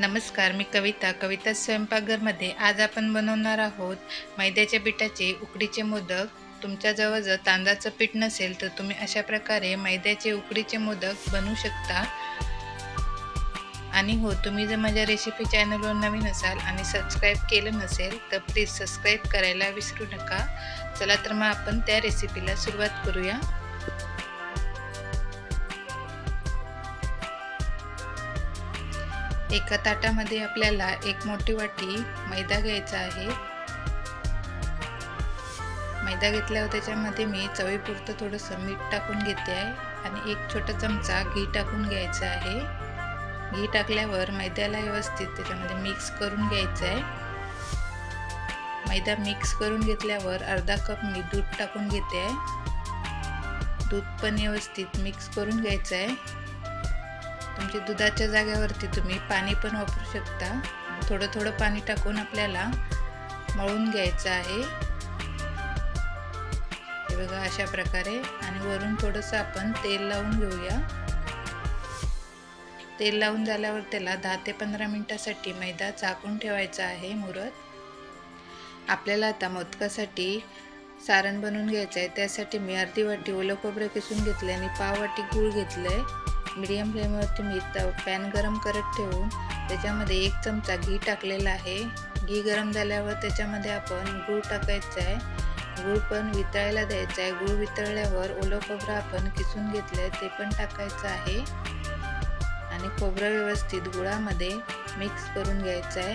नमस्कार मी कविता. कविता स्वयंपाकघरमध्ये आज आपण बनवणार आहोत मैद्याच्या पिठाचे उकडीचे मोदक. तुमच्याजवळ जर तांदळाचं पीठ नसेल तर तुम्ही अशा प्रकारे मैद्याचे उकडीचे मोदक बनवू शकता. आणि हो तुम्ही जर माझ्या रेसिपी चॅनलवर नवीन असाल आणि सबस्क्राईब केलं नसेल तर प्लीज सबस्क्राईब करायला विसरू नका. चला तर मग आपण त्या रेसिपीला सुरुवात करूया. एका ताटामध्ये आपल्याला एक मोठी वाटी मैदा घ्यायचा आहे. मैदा घेतल्यावर त्याच्यामध्ये मी चवीपुरतं थोडंसं मीठ टाकून घेते आहे आणि एक छोटा चमचा घी टाकून घ्यायचा आहे. घी टाकल्यावर मैद्याला व्यवस्थित त्याच्यामध्ये मिक्स करून घ्यायचं आहे. मैदा मिक्स करून घेतल्यावर अर्धा कप मी दूध टाकून घेते आहे. दूध पण व्यवस्थित मिक्स करून घ्यायचं आहे. म्हणजे दुधाच्या जाग्यावरती तुम्ही पाणी पण वापरू शकता. थोडं थोडं पाणी टाकून आपल्याला मळून घ्यायचं आहे. हे बघा अशा प्रकारे. आणि वरून थोडंसं आपण तेल लावून घेऊया. तेल लावून झाल्यावर त्याला दहा ते पंधरा मिनटासाठी मैदा झाकून ठेवायचा आहे मुरत. आपल्याला आता मोदकासाठी सारण बनवून घ्यायचं आहे. त्यासाठी मी अर्धी वाटी ओलं खोबरं किसून घेतलं आणि पाव वाटी गूळ घेतलं आहे मीडियम फ्लेमवरती मी पॅन गरम करत ठेवून त्याच्यामध्ये एक चमचा घी टाकलेला आहे. घी गरम झाल्यावर त्याच्यामध्ये आपण गूळ टाकायचं आहे. गूळ पण वितळायला द्यायचं आहे. गूळ वितळल्यावर ओलं खोबरं आपण किसून घेतलं आहे ते पण टाकायचं आहे. आणि खोबरं व्यवस्थित गुळामध्ये मिक्स करून घ्यायचं आहे.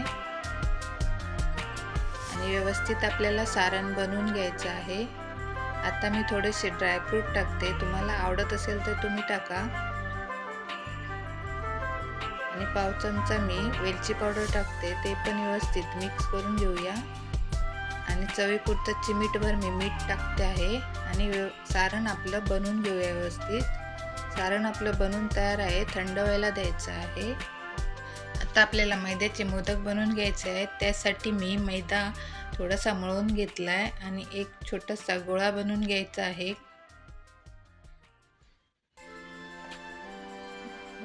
आणि व्यवस्थित आपल्याला सारण बनवून घ्यायचं आहे. आता मी थोडेसे ड्रायफ्रूट टाकते. तुम्हाला आवडत असेल तर तुम्ही टाका. आणि पाव चमचा मी वेलची पावडर टाकते ते पण व्यवस्थित मिक्स करून घेऊया. आणि चवीपुरतं चिमीटभर मी मीठ टाकते आहे. आणि व्यव सारण आपलं बनवून घेऊया व्यवस्थित. सारण आपलं बनवून तयार आहे थंड व्हायला द्यायचं आहे. आता आपल्याला मैद्याचे मोदक बनवून घ्यायचे आहेत. त्यासाठी मी मैदा थोडासा मळून घेतला आहे आणि एक छोटासा गोळा बनवून घ्यायचा आहे.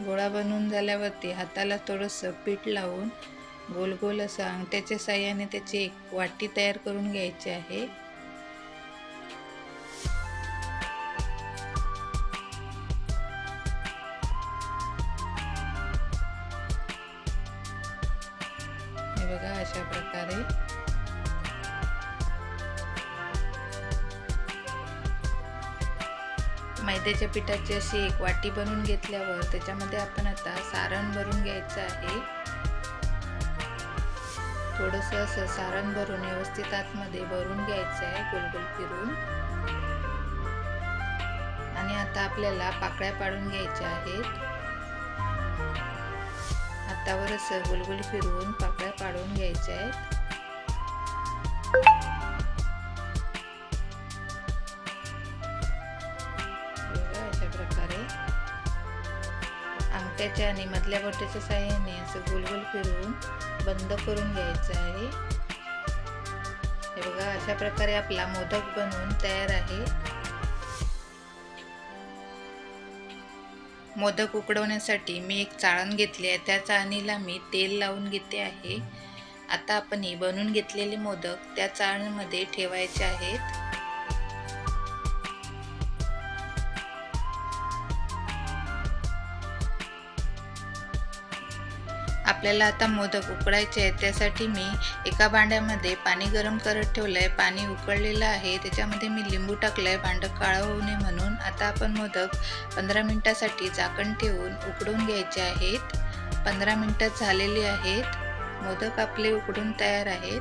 गोळा बनवून झाल्यावरती हाताला थोडंसं पीठ लावून गोल गोल असं अंगठ्याच्या साह्याने त्याची एक वाटी तयार करून घ्यायची आहे. हे बघा अशा प्रकारे मैद्याच्या पिठाची अशी एक वाटी बनवून घेतल्यावर त्याच्यामध्ये आपण आता सारण भरून घ्यायचं आहे. थोडंसं असं सारण भरून व्यवस्थित आतमध्ये भरून घ्यायचं आहे गोलगोल फिरून. आणि आता आपल्याला पाकळ्या पाडून घ्यायच्या आहेत. हातावर असं गोलगोल फिरवून पाकळ्या पाडून घ्यायच्या आहेत. अंगठ्याच्या आणि मधल्या बोटाच्या साह्याने असं गोलगोल फिरवून बंद करून घ्यायचं आहे. हे बघा अशा प्रकारे आपला मोदक बनवून तयार आहे. मोदक उकडवण्यासाठी मी एक चाळण घेतली आहे. त्या चाळणीला मी तेल लावून घेते आहे. आता आपण ही बनवून घेतलेले मोदक त्या चाळणीमध्ये ठेवायचे आहेत. आपल्याला आता मोदक उकडायचे आहेत त्यासाठी मी एका भांड्यामध्ये पाणी गरम करत ठेवलं आहे पाणी उकळलेलं आहे त्याच्यामध्ये मी लिंबू टाकलं आहे भांडं काळं होऊ नये म्हणून. आता आपण मोदक पंधरा मिनटासाठी झाकण ठेवून उकडून घ्यायचे आहेत. पंधरा मिनटं झालेली आहेत. मोदक आपले उकडून तयार आहेत.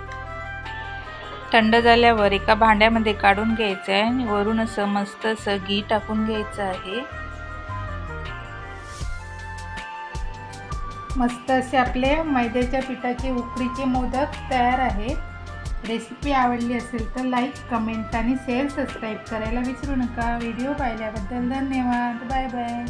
थंड झाल्यावर एका भांड्यामध्ये काढून घ्यायचं आहे आणि वरून असं मस्त असं घी टाकून घ्यायचं आहे. मस्त असे आपले मैद्याच्या पिठाचे उकडीचे मोदक तयार आहेत. रेसिपी आवडली असेल तर लाईक कमेंट आणि शेअर सबस्क्राईब करायला विसरू नका. व्हिडिओ पाहिल्याबद्दल धन्यवाद. Bye bye